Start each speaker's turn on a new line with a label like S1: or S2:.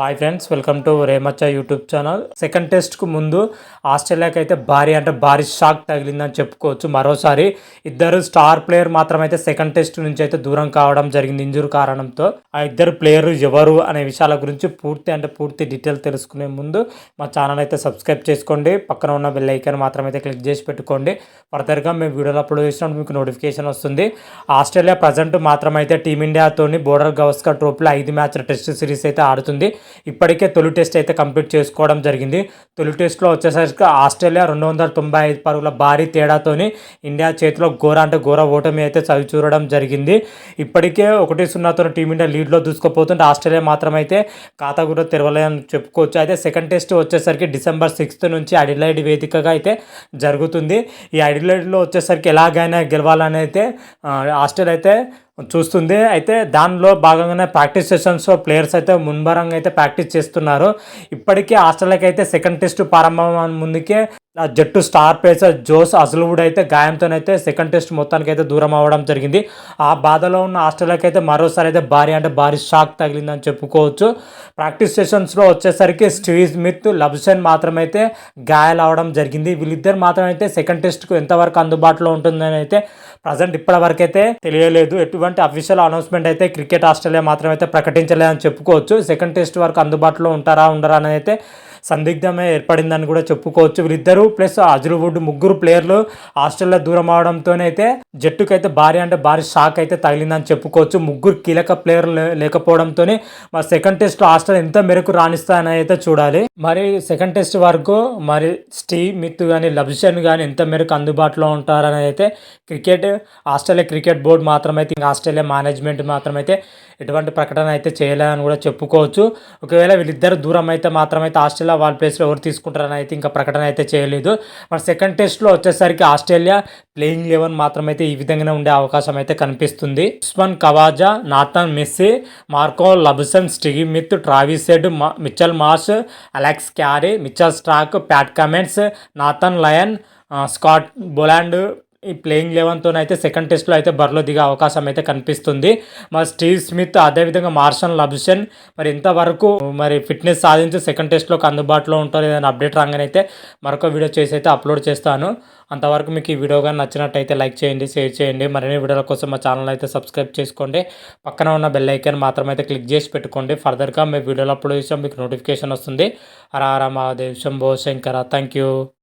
S1: Hi friends welcome to రేమచ్చ YouTube channel second టెస్ట్కు ముందు ఆస్ట్రేలియాకి అయితే భారీ అంటే భారీ షాక్ తగిలిందని చెప్పుకోవచ్చు. మరోసారి ఇద్దరు స్టార్ ప్లేయర్ మాత్రమైతే సెకండ్ టెస్ట్ నుంచి అయితే దూరం కావడం జరిగింది ఇంజురీ కారణంతో. ఆ ఇద్దరు ప్లేయర్ ఎవరు అనే విషయాల గురించి పూర్తి అంటే పూర్తి డీటెయిల్ తెలుసుకునే ముందు మా ఛానల్ అయితే సబ్స్క్రైబ్ చేసుకోండి. పక్కన ఉన్న బెల్ ఐకాన్ మాత్రమైతే క్లిక్ చేసి పెట్టుకోండి. ఫర్దర్గా మేము వీడియోలు అప్లోడ్ చేసినప్పుడు మీకు నోటిఫికేషన్ వస్తుంది. ఆస్ట్రేలియా ప్రజెంట్ మాత్రమైతే టీమిండియాతోని బోర్డర్ గవస్కర్ ట్రోఫీలో ఐదు మ్యాచ్ల టెస్ట్ సిరీస్ అయితే ఆడుతుంది. ఇప్పటికే తొలి టెస్ట్ అయితే కంప్లీట్ చేసుకోవడం జరిగింది. తొలి టెస్ట్లో వచ్చేసరికి ఆస్ట్రేలియా రెండు వందల తొంభై ఐదు పరుగుల భారీ తేడాతోని ఇండియా చేతిలో ఘోర అంటే ఘోర ఓటమి అయితే చవి చూడడం జరిగింది. ఇప్పటికే ఒకటి సున్నాతో టీమిండియా లీడ్లో దూసుకుపోతుంటే ఆస్ట్రేలియా మాత్రం అయితే ఖాతా కూడా తెరవలేదని చెప్పుకోవచ్చు. అయితే సెకండ్ టెస్ట్ వచ్చేసరికి డిసెంబర్ సిక్స్త్ నుంచి అడిలైడ్ వేదికగా అయితే జరుగుతుంది. ఈ అడిలైడ్లో వచ్చేసరికి ఎలాగైనా గెలవాలని అయితే ఆస్ట్రేలియా అయితే చూస్తుంది. అయితే దానిలో భాగంగానే ప్రాక్టీస్ సెషన్స్లో ప్లేయర్స్ అయితే మున్బరంగా అయితే ప్రాక్టీస్ చేస్తున్నారు. ఇప్పటికే ఆస్ట్రేలియాకి అయితే సెకండ్ టెస్ట్ ప్రారంభం ముందుకే ఆ జట్టు స్టార్ పేసర్ జోస్ అజల్వుడ్ అయితే గాయంతోనైతే సెకండ్ టెస్ట్ మొత్తానికి అయితే దూరం అవ్వడం జరిగింది. ఆ బాధలో ఉన్న ఆస్ట్రేలియాకి అయితే మరోసారి అయితే భారీ అంటే భారీ షాక్ తగిలిందని చెప్పుకోవచ్చు. ప్రాక్టీస్ సెషన్స్లో వచ్చేసరికి స్టీవ్ స్మిత్ లబ్సన్ మాత్రమైతే గాయాలు అవడం జరిగింది. వీళ్ళిద్దరు మాత్రమైతే సెకండ్ టెస్ట్కు ఎంతవరకు అందుబాటులో ఉంటుందని అయితే ప్రజెంట్ ఇప్పటివరకు అయితే తెలియలేదు. ఎటువంటి అఫీషియల్ అనౌన్స్మెంట్ అయితే క్రికెట్ ఆస్ట్రేలియా మాత్రమైతే ప్రకటించలేదని చెప్పుకోవచ్చు. సెకండ్ టెస్ట్ వరకు అందుబాటులో ఉంటారా ఉండరా అని అయితే సందిగ్ధమే ఏర్పడిందని కూడా చెప్పుకోవచ్చు వీళ్ళిద్దరూ. ప్లస్ అజరువుడ్ ముగ్గురు ప్లేయర్లు ఆస్ట్రేలియా దూరం అవడంతోనైతే జట్టుకైతే భారీ అంటే భారీ షాక్ అయితే తగిలిందని చెప్పుకోవచ్చు. ముగ్గురు కీలక ప్లేయర్లు లేకపోవడంతోనే మరి సెకండ్ టెస్ట్ ఆస్ట్రేలియా ఎంత మేరకు రాణిస్తాయని అయితే చూడాలి. మరి సెకండ్ టెస్ట్ వరకు మరి స్టీవ్ మిత్ కానీ లబ్షన్ కానీ ఎంత మేరకు అందుబాటులో ఉంటారని అయితే క్రికెట్ ఆస్ట్రేలియా క్రికెట్ బోర్డు మాత్రమైతే ఇంకా ఆస్ట్రేలియా మేనేజ్మెంట్ మాత్రమైతే ఎటువంటి ప్రకటన అయితే చేయలేదని కూడా చెప్పుకోవచ్చు. ఒకవేళ వీళ్ళిద్దరు దూరం అయితే మాత్రమైతే ఆస్ట్రేలియా వాళ్ళ ప్లేస్లో ఎవరు తీసుకుంటారని అయితే ఇంకా ప్రకటన అయితే చేయలేదు. మరి సెకండ్ టెస్ట్లో వచ్చేసరికి ఆస్ట్రేలియా ప్లేయింగ్ లెవెన్ మాత్రమైతే ఈ విధంగానే ఉండే అవకాశం అయితే కనిపిస్తుంది. Usman Khawaja Nathan McSweeney Marnus Labuschagne Steve Smith Travis Head Mitchell Marsh Alex Carey Mitchell Starc Pat Cummins Nathan Lyon Scott Boland ఈ ప్లేయింగ్ లెవెన్తో అయితే సెకండ్ టెస్ట్లో అయితే బరిలో దిగే అవకాశం అయితే కనిపిస్తుంది. మరి స్టీవ్ స్మిత్ అదేవిధంగా మార్షన్ లబ్షన్ మరి ఇంతవరకు మరి ఫిట్నెస్ సాధించి సెకండ్ టెస్ట్లోకి అందుబాటులో ఉంటారు ఏదైనా అప్డేట్ రాగానే అయితే మరొక వీడియో చేసి అయితే అప్లోడ్ చేస్తాను. అంతవరకు మీకు ఈ వీడియో కానీ నచ్చినట్టయితే లైక్ చేయండి షేర్ చేయండి. మరిన్ని వీడియోల కోసం మా ఛానల్ అయితే సబ్స్క్రైబ్ చేసుకోండి. పక్కన ఉన్న బెల్ ఐకాన్ మాత్రమైతే క్లిక్ చేసి పెట్టుకోండి. ఫర్దర్గా మీ వీడియోలో అప్లోడ్ చేసాం మీకు నోటిఫికేషన్ వస్తుంది. హర హర మహాదేవ్ శంభో శంకర. Thank you.